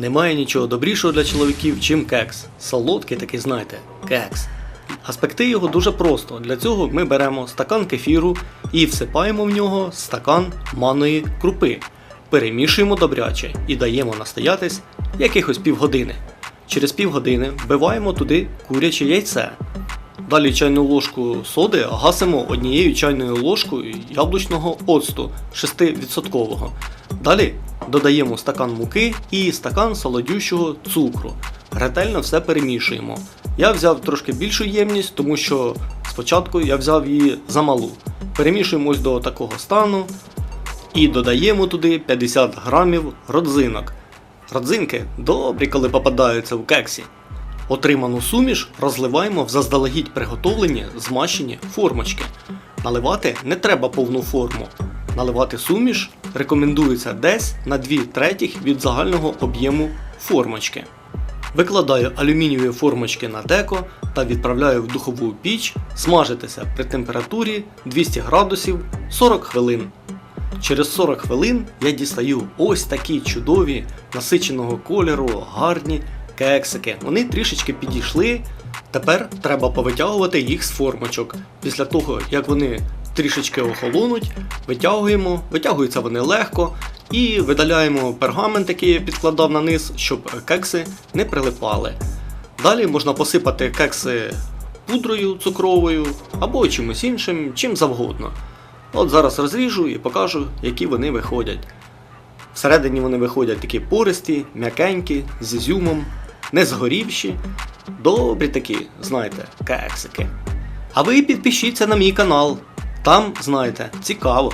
Немає нічого добрішого для чоловіків, чим кекс. Солодкий такий, знаєте, кекс. А спекти його дуже просто. Для цього ми беремо стакан кефіру і всипаємо в нього стакан манної крупи. Перемішуємо добряче і даємо настоятись якихось півгодини. Через півгодини вбиваємо туди куряче яйце. Далі чайну ложку соди гасимо однією чайною ложкою яблучного оцту 6%. Далі додаємо стакан муки і стакан солодющого цукру. Ретельно все перемішуємо. Я взяв трошки більшу ємність, тому що спочатку я взяв її замалу. Перемішуємо ось до такого стану і додаємо туди 50 грамів родзинок. Родзинки добрі, коли попадаються в кексі. Отриману суміш розливаємо в заздалегідь приготовлені змащені формочки. Наливати не треба повну форму. Наливати суміш рекомендується десь на 2 третіх від загального об'єму формочки. Викладаю алюмінієві формочки на деко та відправляю в духову піч смажитися при температурі 200 градусів 40 хвилин. Через 40 хвилин я дістаю ось такі чудові, насиченого кольору, гарні кексики. Вони трішечки підійшли. Тепер треба повитягувати їх з формочок. Після того, як вони трішечки охолонуть, витягуємо, витягуються вони легко і видаляємо пергамент, який я підкладав на низ, щоб кекси не прилипали. Далі можна посипати кекси пудрою цукровою або чимось іншим, чим завгодно. От зараз розріжу і покажу, які вони виходять. Всередині вони виходять такі пористі, м'якенькі, з ізюмом, не згорівші. Добрі такі, знаєте, кексики. А ви підпишіться на мій канал. Там, знаєте, цікаво.